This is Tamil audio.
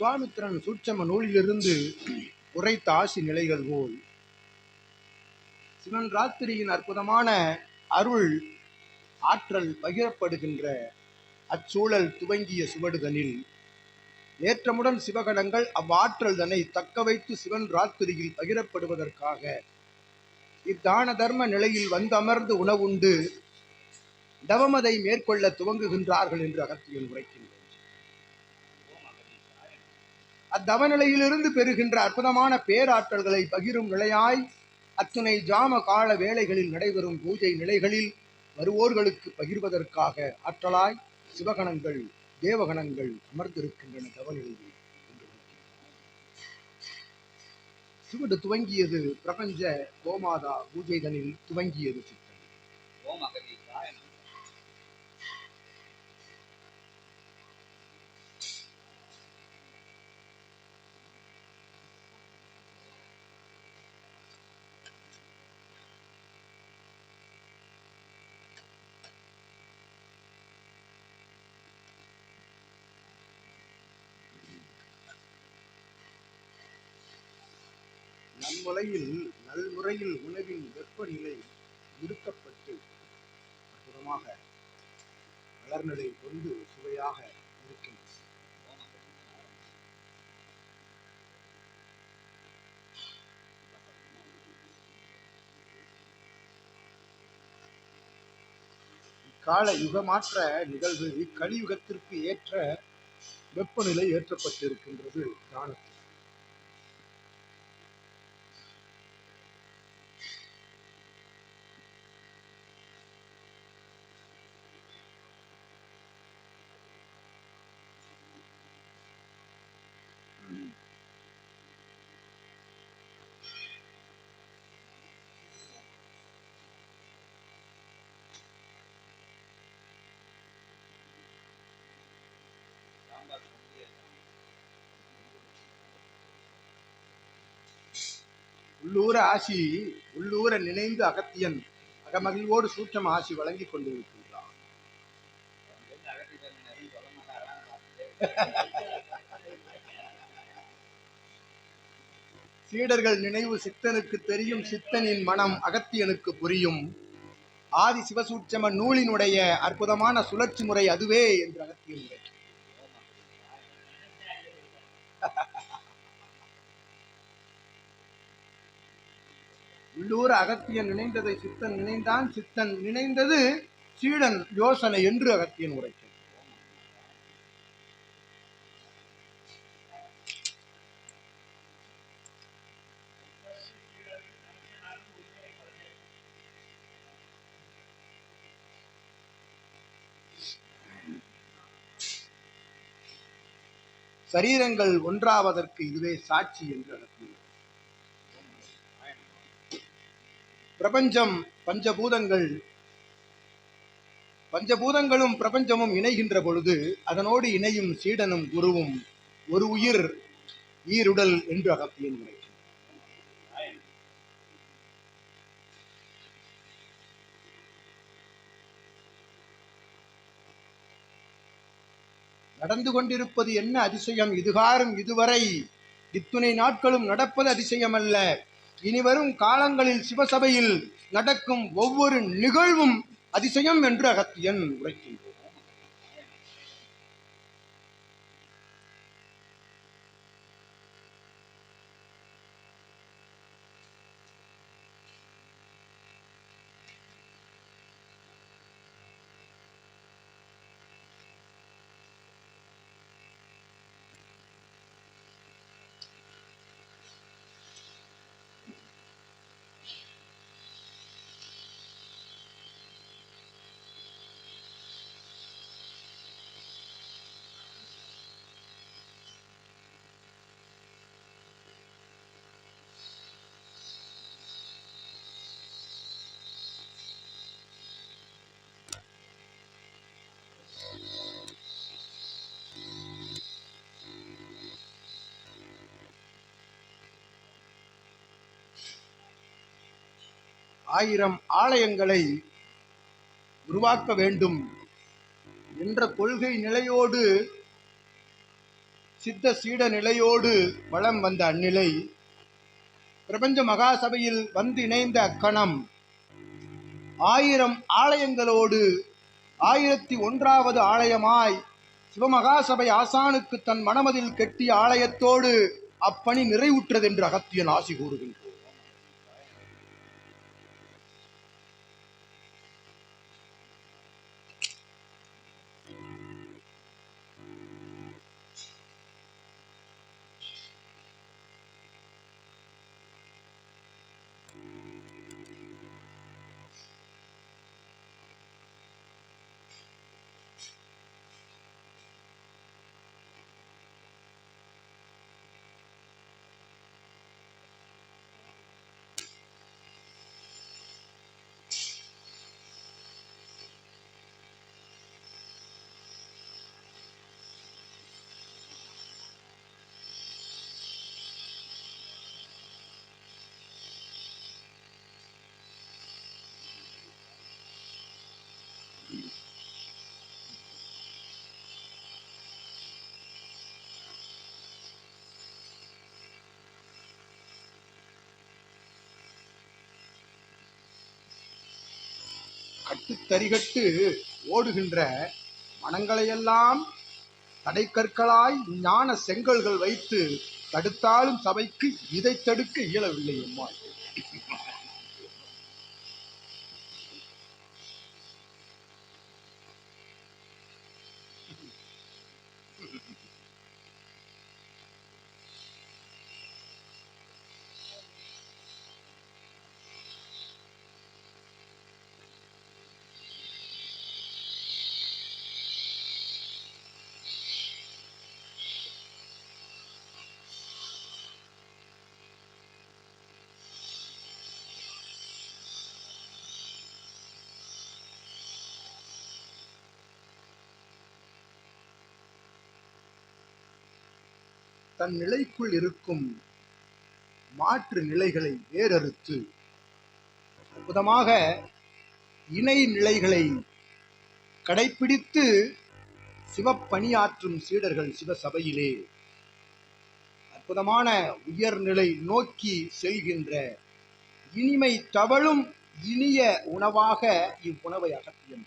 விஸ்வாமித்திரன் சூட்சம நூலிலிருந்து உரைத்த ஆசி நிலைகள் போல். சிவன் ராத்திரியின் அற்புதமான அருள் ஆற்றல் பகிரப்படுகின்ற அச்சூழல் துவங்கிய சுவடுதனில். ஏற்றமுடன் சிவகணங்கள் அவ்வாற்றல் தன்னை தக்க வைத்து சிவன் ராத்திரியில் பகிரப்படுவதற்காக இத்தான தர்ம நிலையில் வந்து அமர்ந்து உணவுண்டு தவமதை மேற்கொள்ள துவங்குகின்றார்கள் என்று அகத்தியன் உரைக்கின்றேன். அத்தவநிலையிலிருந்து பெறுகின்ற அற்புதமான பேராற்றல்களை பகிரும் நிலையாய் அத்துணை ஜாம கால வேளைகளில் நடைபெறும் பூஜை நிலைகளில் வருவோர்களுக்கு பகிர்வதற்காக ஆற்றலாய் சிவகணங்கள் தேவகணங்கள் அமர்ந்திருக்கின்றன தவநிலையில் சிவடு துவங்கியது பிரபஞ்ச கோமாதா பூஜைதனில் துவங்கியது சித்தம் அம்முறையில் நல்முறையில் உணவின் வெப்பநிலை இருக்கப்பட்டு அற்புதமாக வளர்நிலை கொண்டு சுவையாக இருக்கின்றது. இக்கால யுகமாற்ற நிகழ்வு இக்கலியுகத்திற்கு ஏற்ற வெப்பநிலை ஏற்றப்பட்டிருக்கின்றது தானத்தில். உள்ளூர ஆசி உள்ளூர நினைந்து அகத்தியன் அகமகிழ்வோடு சூட்சம் ஆசி வழங்கிக் கொண்டிருக்கின்றான். சீடர்கள் நினைவு சித்தனுக்கு தெரியும் சித்தனின் மனம் அகத்தியனுக்கு புரியும். ஆதி சிவசூட்சம நூலினுடைய அற்புதமான சுழற்சி முறை அதுவே என்று அகத்தியன் உள்ளூர் அகத்தியன் நினைந்ததை சித்தன் நினைந்தான். சித்தன் நினைந்தது சீடன் யோசனை என்று அகத்தியன் உரைக்கிறார் சரீரங்கள் ஒன்றாவதற்கு இதுவே சாட்சி என்று அகத்தியன் பிரபஞ்சம் பஞ்சபூதங்கள். பஞ்சபூதங்களும் பிரபஞ்சமும் இணைகின்ற பொழுது அதனோடு இணையும் சீடனும் குருவும் ஒரு உயிர் ஈருடல் என்று அகத்தியன் உரைக்கிறார் நடந்து கொண்டிருப்பது என்ன அதிசயம்? இதுகாரும் இதுவரை இத்துணை நாட்களும் நடப்பது அதிசயம் அல்ல இனிவரும் காலங்களில் சிவசபையில் நடக்கும் ஒவ்வொரு நிகழ்வும் அதிசயம் என்று அகத்தியன் உரைக்கின்றோம் ஆயிரம் ஆலயங்களை உருவாக்க வேண்டும் என்ற கொள்கை நிலையோடு சித்த சீட நிலையோடு வலம் வந்த அந்நிலை. பிரபஞ்ச மகாசபையில் வந்து இணைந்த அக்கணம் ஆயிரம் ஆலயங்களோடு ஆயிரத்தி ஒன்றாவது ஆலயமாய் சிவமகாசபை ஆசானுக்கு தன் மனமதில் கெட்டிய ஆலயத்தோடு அப்பணி நிறைவுற்றது என்று அகத்தியன் ஆசி கூறுகின்றார் கட்டுத்தறிகட்டு ஓடுகின்ற மனங்களையெல்லாம் தடைக்கற்களாய் ஞான செங்கல்கள் வைத்து தடுத்தாலும் சபைக்கு இதை தடுக்க இயலவில்லை எம்மாள் தன் நிலைக்குள் இருக்கும் மாற்று நிலைகளை வேறறுத்து அற்புதமாக இணை நிலைகளை கடைபிடித்து சிவப்பணியாற்றும் சீடர்கள் சிவசபையிலே அற்புதமான உயர்நிலை நோக்கி செல்கின்ற இனிமை தவழும் இனிய உணவாக இவ்வுணவை அகத்தியம்